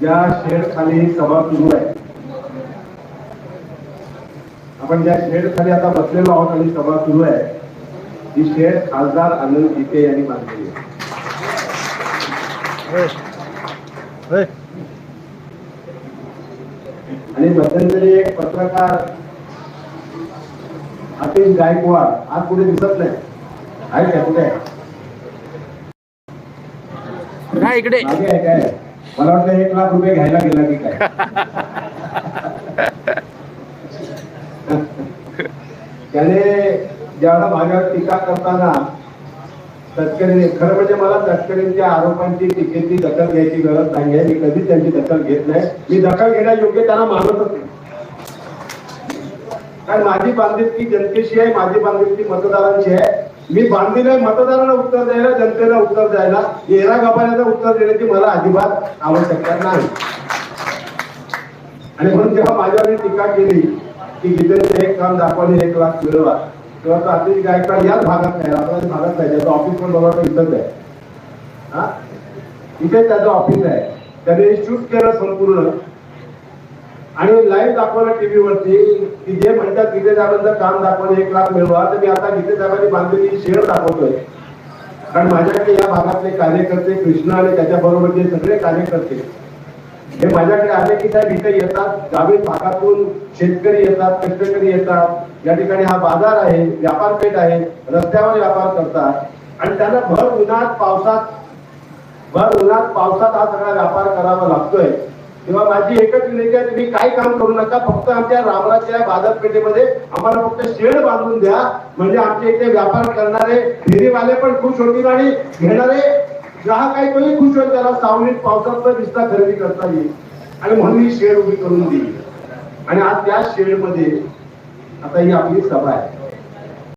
ज्या शेड खाली सभा सुरू आहे. आपण ज्या शेड खाली आता बसलेलो आहोत आणि सभा सुरू आहे ही शेड खासदार आनंद गीते यांनी बांधलेली आहे. आणि मध्यंतरी एक पत्रकार अतिश गायकवाड आज कुठे दिसत नाही. आहे का कुठे? आहे? इकडे. काय? मला वाटतं एक लाख रुपये घ्यायला गेला की काय? त्याने ज्यावेळेला माझ्यावर टीका करताना तत्करी खरं म्हणजे मला तत्करींच्या आरोपांची टीकेची दखल घ्यायची गरज नाही आहे. मी कधीच त्यांची दखल घेत नाही. मी दखल घेण्या योग्य त्यांना मानतच नाही. कारण माझी बांधिलकी जनतेशी आहे माझी बांधिलकी मतदारांची आहे. मी बांधील मतदारांना उत्तर द्यायला जनतेला उत्तर द्यायला येरा गपाऱ्याचं उत्तर देण्याची मला अजिबात आवश्यकता नाही. आणि म्हणून जेव्हा माझ्यावर टीका केली की गीतेचे एक काम दाखवले एक लाख मिळवा तेव्हा तो अतिश गायकवाड याच भागात नाही आपल्या भागात नाही त्याचं ऑफिस पण बघा इथंच आहे. हा? इथे त्याचं ऑफिस आहे. त्याने शूट केलं संपूर्ण. आणि लाईव्ह दाखवलं टीव्हीवरती की जे म्हणतात साहेबांचं काम दाखवलं एक लाख मिळवा तर मी आता गीते साहेबांनी बांधलेली शेअर दाखवतोय. कारण माझ्याकडे या भागातले कार्यकर्ते कृष्णा आणि त्याच्या बरोबरचे सगळे कार्यकर्ते हे माझ्याकडे आले की साहेब इथे येतात ग्रामीण भागातून शेतकरी येतात कष्टकरी येतात. या ठिकाणी हा बाजार आहे व्यापारपेठ आहे रस्त्यावर व्यापार करतात. आणि त्यांना भर उन्हात पावसात भर उन्हात पावसात हा सगळा व्यापार करावा लागतोय. तेव्हा माझी एकच विनंती आहे तुम्ही काही काम करू नका फक्त आमच्या रामराच्या बाजारपेठेमध्ये आम्हाला फक्त शेड बांधून द्या. म्हणजे आमच्या इथे व्यापार करणारे फेरीवाले पण खुश होतील आणि घेणारे ग्राहक आहे तोही खुश होईल त्याला सावलीत पावसात विस्तार खरेदी करता येईल. आणि म्हणून ही शेड उभी करून दिली. आणि आज त्या शेडमध्ये आता ही आपली सभा आहे.